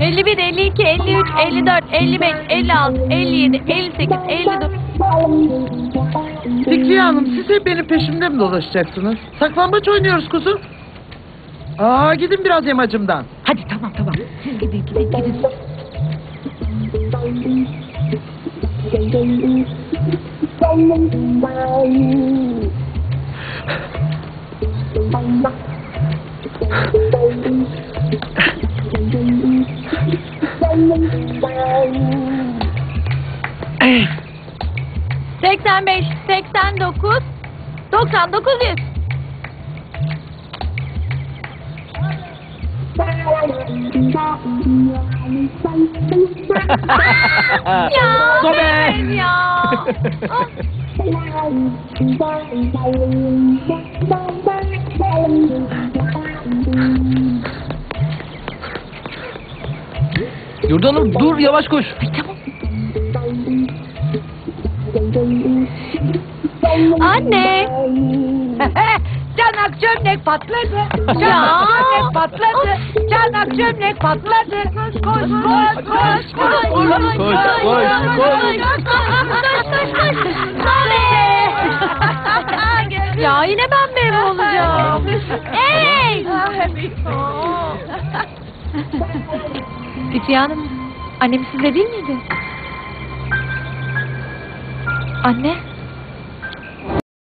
51, 52, 53, 54, 55, 56, 57, 58, 59. Fikriye Hanım siz hep benim peşimde mi dolaşacaksınız? Saklambaç oynuyoruz kuzum. Aa gidin biraz yamacımdan. Hadi tamam tamam. Siz gidin gidin gidin. 85, 89, 99, 100. Ya Sobe! ya. Ah. Yurdanım dur yavaş koş. Anne. Çanak çömlek patladı. Ya. çömlek patladı. Çanak çömlek patladı. Koş koş koş koş koş. Koş, koş, koş. Ya yine ben meyve olacağım. Ey! Fikriye Hanım, annem sizde değil miydi? Anne?